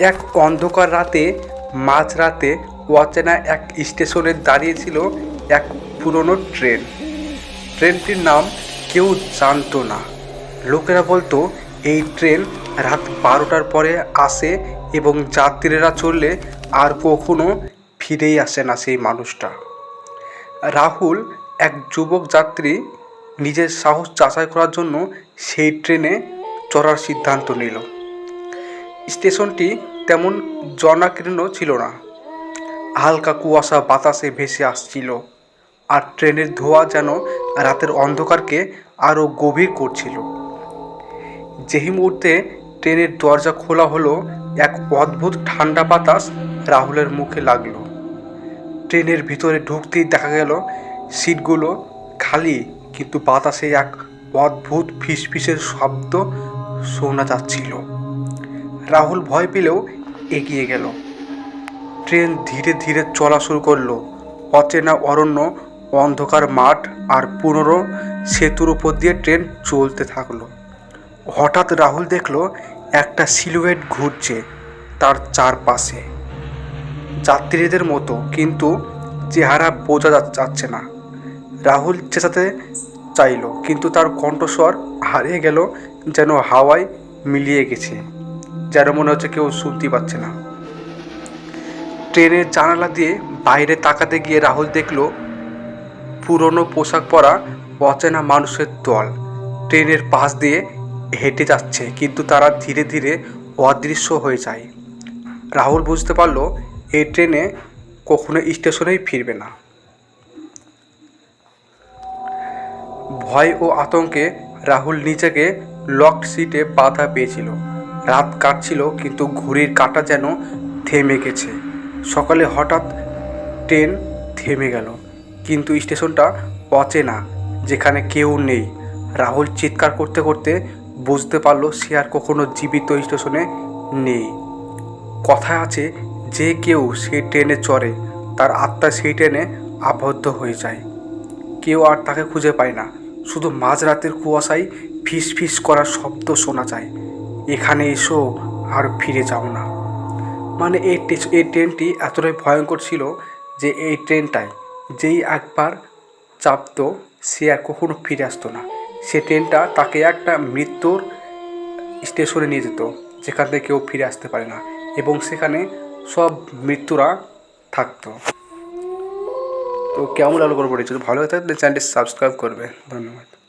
এক অন্ধকার রাতে, মাঝরাতে অচেনা এক স্টেশনে দাঁড়িয়েছিল এক পুরনো ট্রেন। ট্রেনটির নাম কেউ জানতো না। লোকেরা বলতো, এই ট্রেন রাত বারোটার পরে আসে এবং যাত্রীরা চললে আর কখনো ফিরেই আসে না সেই মানুষটা। রাহুল, এক যুবক যাত্রী, নিজের সাহস যাচাই করার জন্য সেই ট্রেনে চড়ার সিদ্ধান্ত নিল। স্টেশনটি তেমন জনাকীর্ণ ছিল না। হালকা কুয়াশা বাতাসে ভেসে আসছিল আর ট্রেনের ধোঁয়া যেন রাতের অন্ধকারকে আরও গভীর করছিল। যেই মুহূর্তে ট্রেনের দরজা খোলা হলো, এক অদ্ভুত ঠান্ডা বাতাস রাহুলের মুখে লাগল। ট্রেনের ভিতরে ঢুকতেই দেখা গেল, সিটগুলো খালি, কিন্তু বাতাসে এক অদ্ভুত ফিসফিসের শব্দ শোনা যাচ্ছিল। রাহুল ভয় পেলেও এগিয়ে গেল। ট্রেন ধীরে ধীরে চলা শুরু করল। অচেনা অরণ্য, অন্ধকার মাঠ আর পুনরো সেতুর উপর দিয়ে ট্রেন চলতে থাকল। হঠাৎ রাহুল দেখল একটা সিলুয়েট ঘুরছে তার চারপাশে। যাত্রীদের মতো, কিন্তু চেহারা বোঝা যাচ্ছে না। রাহুল চেঁচাতে চাইলো, কিন্তু তার কণ্ঠস্বর হারিয়ে গেল, যেন হাওয়ায় মিলিয়ে গেছে। যেন মনে হচ্ছে কেউ শুনতে পাচ্ছে না। ট্রেনের জানালা দিয়ে বাইরে তাকাতে গিয়ে রাহুল দেখল, পুরনো পোশাক পরা অচেনা মানুষের দল। ট্রেনের পাশ দিয়ে হেঁটে যাচ্ছে, কিন্তু তারা ধীরে ধীরে অদৃশ্য হয়ে যায়। রাহুল বুঝতে পারল, এই ট্রেনে কখনো স্টেশনেই ফিরবে না। ভয় ও আতঙ্কে রাহুল নিজেকে লকড সিটে বাধা পেয়েছিল। রাত কাটছিল, কিন্তু ঘড়ির কাঁটা যেন থেমে গেছে। সকালে হঠাৎ ট্রেন থেমে গেল, কিন্তু স্টেশনটা অচেনা যেখানে কেউ নেই। রাহুল চিৎকার করতে করতে বুঝতে পারল সে আর কখনো জীবিত স্টেশনে নেই। কথা আছে, যে কেউ সেই ট্রেনে চড়ে, তার আত্মা সেই ট্রেনে আবদ্ধ হয়ে যায়। কেউ আর তাকে খুঁজে পায় না, শুধু মাঝরাতের কুয়াশায় ফিস ফিস করার শব্দ শোনা যায়। এখানে এসো আর ফিরে যাও না। মানে এই এই ট্রেনটি এতটাই ভয়ঙ্কর ছিল যে এই ট্রেনটায় যেই একবার চাপতো, সে আর কখনো ফিরে আসতো না। সে ট্রেনটা তাকে একটা মৃত্যুর স্টেশনে নিয়ে যেত, যেখান থেকে কেউ ফিরে আসতে পারে না এবং সেখানে সব মৃত্যুরা থাকতো। তো কেমন আলো করব ভালো হয়ে থাকে চ্যানেলটি সাবস্ক্রাইব করবে। ধন্যবাদ।